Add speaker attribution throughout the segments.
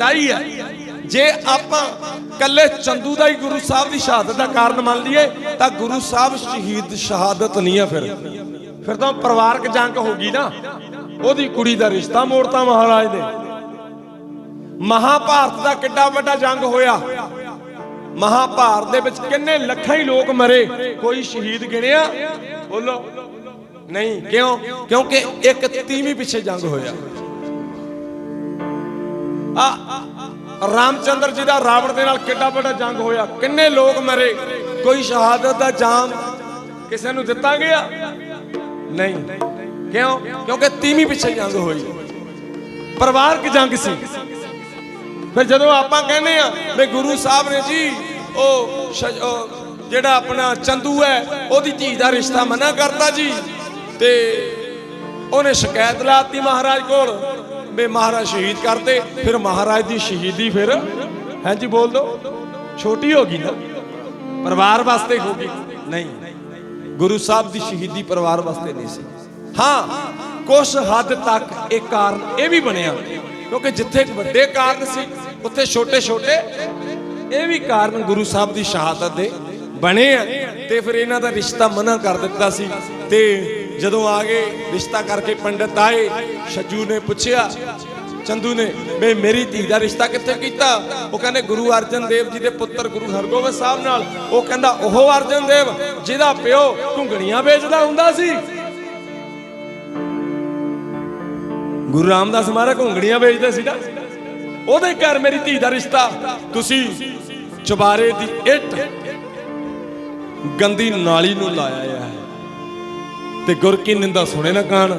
Speaker 1: ਚਾਹੀ ਹੈ। ਜੇ ਆਪਾਂ ਕੱਲੇ ਚੰਦੂ ਦਾ ਹੀ ਗੁਰੂ ਸਾਹਿਬ ਦੀ ਸ਼ਹਾਦਤ ਦਾ ਕਾਰਨ ਮੰਨ ਲਈਏ, ਤਾਂ ਗੁਰੂ ਸਾਹਿਬ ਸ਼ਹੀਦ ਸ਼ਹਾਦਤ ਨਹੀਂ ਆ ਫਿਰ। ਫਿਰ ਤਾਂ ਪਰਿਵਾਰਕ ਜੰਗ ਹੋ ਗਈ ਨਾ। ਉਹਦੀ ਕੁੜੀ ਦਾ ਰਿਸ਼ਤਾ ਮੋੜਤਾ ਮਹਾਰਾਜ ਨੇ। ਮਹਾਭਾਰਤ ਦਾ ਕਿੱਡਾ ਵੱਡਾ ਜੰਗ ਹੋਇਆ। ਮਹਾਭਾਰਤ ਦੇ ਵਿੱਚ ਕਿੰਨੇ ਲੱਖਾਂ ਹੀ ਲੋਕ ਮਰੇ, ਕੋਈ ਸ਼ਹੀਦ ਗਿਣਿਆ? ਬੋਲੋ। ਨਹੀਂ, ਕਿਉਂ? ਕਿਉਂਕਿ ਇੱਕ ਤੀਵੀਂ ਪਿੱਛੇ ਜੰਗ ਹੋਇਆ। ਆ, ਰਾਮਚੰਦਰ ਜੀ ਦਾ ਰਾਵਣ ਦੇ ਨਾਲ ਕਿੱਡਾ ਵੱਡਾ ਜੰਗ ਹੋਇਆ। ਕਿੰਨੇ ਲੋਕ ਮਰੇ। ਕੋਈ ਸ਼ਹਾਦਤ ਦਾ ਜਾਮ ਕਿਸੇ ਨੂੰ ਦਿੱਤਾ ਗਿਆ ਨਹੀਂ। ਕਿਉਂ? ਕਿਉਂਕਿ ਤੀਵੀਂ ਪਿੱਛੇ ਜੰਗ ਹੋਈ। ਪਰਿਵਾਰਕ ਜੰਗ ਸੀ? ਫਿਰ ਜਦੋਂ ਆਪਾਂ ਕਹਿੰਦੇ ਆ ਵੀ ਗੁਰੂ ਸਾਹਿਬ ਨੇ ਜੀ, ਉਹ ਉਹ ਜਿਹੜਾ ਆਪਣਾ ਚੰਦੂ ਹੈ, ਉਹਦੀ ਧੀ ਦਾ ਰਿਸ਼ਤਾ ਮਨਾ ਕਰਤਾ ਜੀ। ਤੇ ਉਹਨੇ ਸ਼ਿਕਾਇਤ ਲਾਤੀ ਮਹਾਰਾਜ ਕੋਲ। ਵੀ ਮਹਾਰਾਜ ਸ਼ਹੀਦ ਕਰਤੇ ਫਿਰ ਮਹਾਰਾਜ ਦੀ ਸ਼ਹੀਦੀ ਫਿਰ ਹਾਂਜੀ ਬੋਲ ਦੋ, ਛੋਟੀ ਹੋ ਗਈ ਨਾ? ਪਰਿਵਾਰ ਵਾਸਤੇ ਹੋ ਗਈ? ਨਹੀਂ। ਗੁਰੂ ਸਾਹਿਬ ਦੀ ਸ਼ਹੀਦੀ ਪਰਿਵਾਰ ਵਾਸਤੇ ਨਹੀਂ ਸੀ। ਹਾਂ ਕੁਝ ਹੱਦ ਤੱਕ ਇਹ ਕਾਰਨ ਇਹ ਵੀ ਬਣਿਆ, ਕਿਉਂਕਿ ਜਿੱਥੇ ਵੱਡੇ ਕਾਰਨ ਸੀ, ਉੱਥੇ ਛੋਟੇ ਛੋਟੇ ਇਹ ਵੀ ਕਾਰਨ ਗੁਰੂ ਸਾਹਿਬ ਦੀ ਸ਼ਹਾਦਤ ਦੇ ਬਣੇ ਆ ਤੇ ਫਿਰ ਇਹਨਾਂ ਦਾ ਰਿਸ਼ਤਾ ਮਨਾ ਕਰ ਦਿੱਤਾ ਸੀ ਤੇ ਜਦੋਂ ਆ ਗਏ, ਰਿਸ਼ਤਾ ਕਰਕੇ ਪੰਡਤ ਆਏ, ਛੱਜੂ ਨੇ ਪੁੱਛਿਆ, ਚੰਦੂ ਨੇ ਵੀ ਮੇਰੀ ਧੀ ਦਾ ਰਿਸ਼ਤਾ ਕਿੱਥੇ ਕੀਤਾ? ਉਹ ਕਹਿੰਦੇ, ਗੁਰੂ ਅਰਜਨ ਦੇਵ ਜੀ ਦੇ ਪੁੱਤਰ ਗੁਰੂ ਹਰਗੋਬਿੰਦ ਸਾਹਿਬ ਨਾਲ। ਉਹ ਕਹਿੰਦਾ ਉਹ ਅਰਜਨ ਦੇਵ, ਜਿਹਦਾ ਪਿਓ ਘੁੰਗਣੀਆਂ ਵੇਚਦਾ ਹੁੰਦਾ ਸੀ। ਗੁਰੂ ਰਾਮਦਾਸ ਮਹਾਰਾਜ ਘੁੰਗੜੀਆਂ ਵੇਚਦੇ ਸੀ ਨਾ ਉਹਦੇ ਘਰ ਮੇਰੀ ਧੀ ਦਾ ਰਿਸ਼ਤਾ। ਤੁਸੀਂ ਚੁਬਾਰੇ ਦੀ ਇੱਟ ਗੰਦੀ ਨਾਲੀ ਨੂੰ ਲਾਇਆ ਹੈ। ਤੇ ਗੁਰ ਕੀ ਨਿੰਦਾ ਸੁਣੇ ਨਾ ਕਾਣ?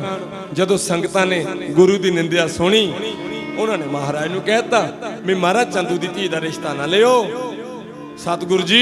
Speaker 1: ਜਦੋਂ ਸੰਗਤਾਂ ਨੇ ਗੁਰੂ ਦੀ ਨਿੰਦਿਆ ਸੁਣੀ, ਉਹਨਾਂ ਨੇ ਮਹਾਰਾਜ ਨੂੰ ਕਹਿਤਾ ਵੀ ਮਹਾਰਾਜ ਚੰਦੂ ਦੀ ਧੀ ਦਾ ਰਿਸ਼ਤਾ ਨਾ ਲਿਓ। ਸਤਿਗੁਰੂ ਜੀ